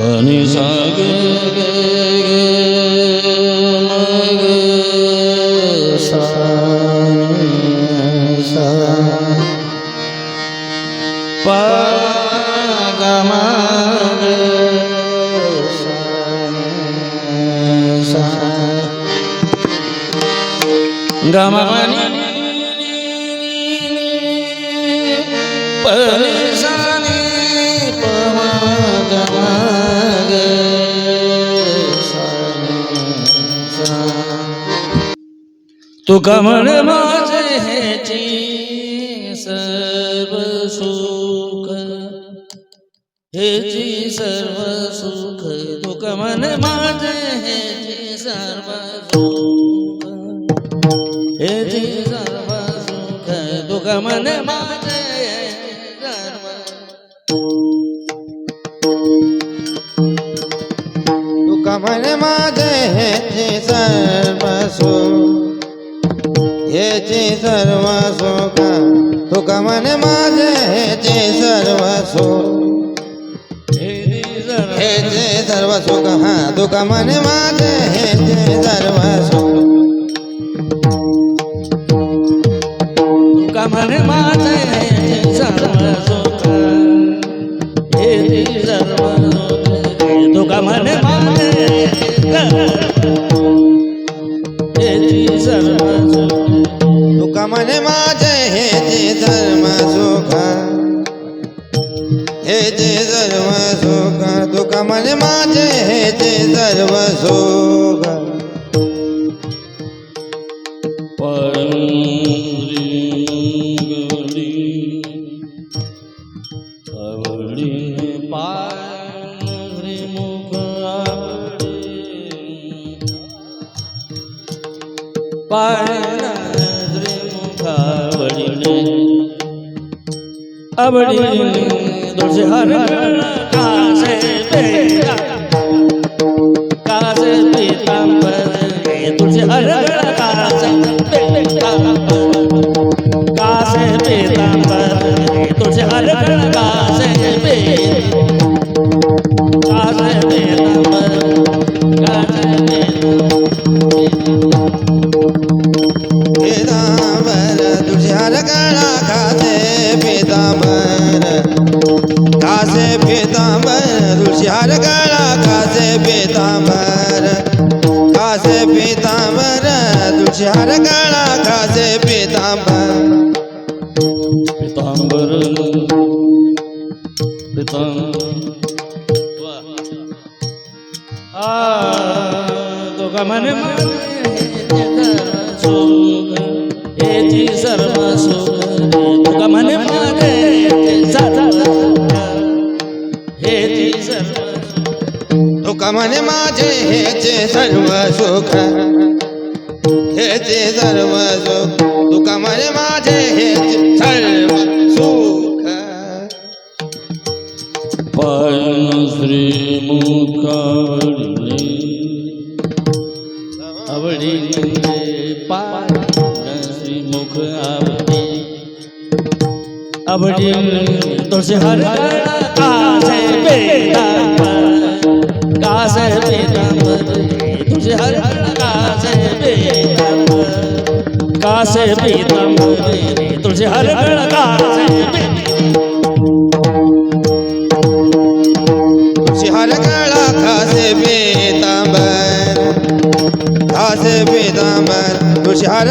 Pani sa ga ga ga ग म पमा नि ग म ग सा सा तू कमळ माझे ह्याची सर्व सुख हेची सर्व सुख तू कमळ माझे ह्याची सर्व सुख. हे जी सर्व सुख दुख मन मन माने हे जी हाँ दुख मन माने हे जे सर्व तुका म्हणे माझे सर्व सुख हेची सर्व सुख तुका म्हणे माझे हेची सर्व सुख माझे हेचे सर्व सुख हेचे सर्व सुख तुका म्हणे माझे हेचे सर्व सुख. अबड़ी तुझे हर कासे तेरा। खासे पितांबर. खासे पितांबर तुझ्या काळा खासे पितांबर. खासे पितांबर तुझ्या काळा खासे पितांबर. पीतांबर पीतांबर. आ दोघा म्हणे. हेची सर्व सुख तुका मागे हेची सर्व तुका माझे हेचे सर्व सुख हेचे सर्व सुख तुका मन माझे हेचे सर्व सुख. पण श्री आवडीने हर कासे कासे हर कासे पेतांबर कासे हर कासे हर काळा हर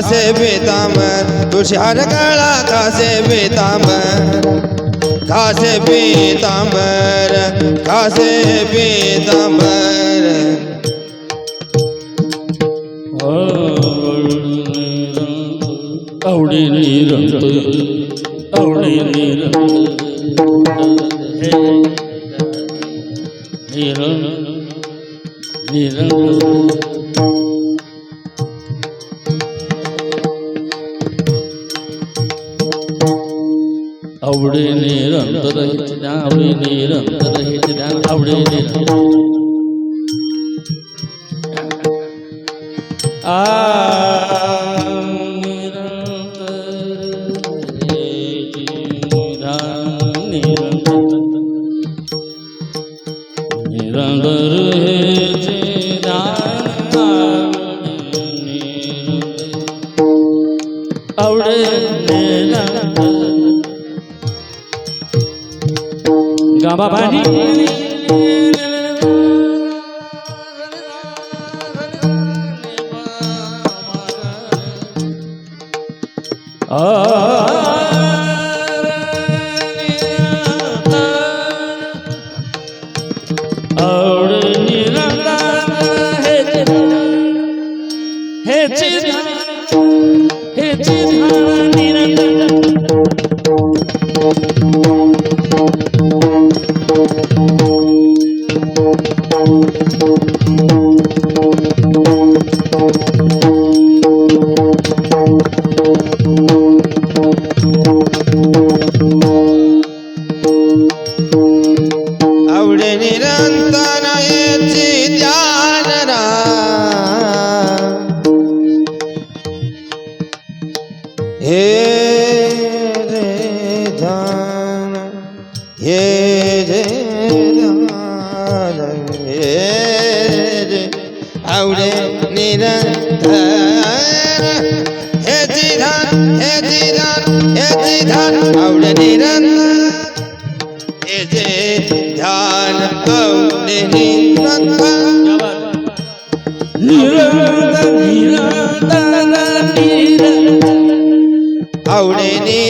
कासे पीताम्बर तुषार काला कासे पीताम्बर कासे पीताम्बर कासे पीताम्बर औड़ी नीर औड़ी नीर नीर नीर અવડે નિરંતર હિત આવડે નિરંતર હિત આવડે નિરંતર Gamba Bani. আউরে নিরন্তর। হে জিধান হে জিধান হে জিধান আউরে নিরন্তর। হে যে ধ্যান আউরে নিরন্তর নিরন্তর নিরন্তর নিরন্তর। আউরে নিরন্তর।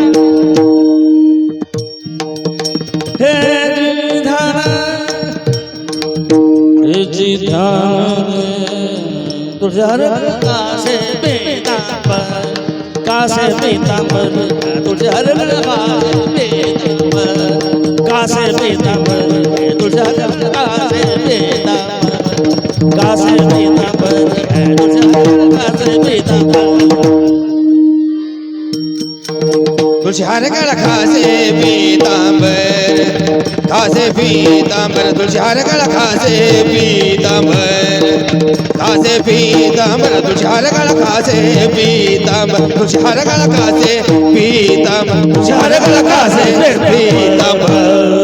हे जिधान हे जिधान तुझर कासे पीतांबर कासे पीतांबर तुझर पीतांबर कासे पीतांबर तुझर कासे पीतांबर कासे पीतांबर तुझर कासे पीतांबर तुषार गळा खासे पीतांबर खासे पीतांबर तुषार गळा खासे पीतांबर तुझ्यार गळा खासे पीतांबर तुझ्यार गळा खासे पीतांबर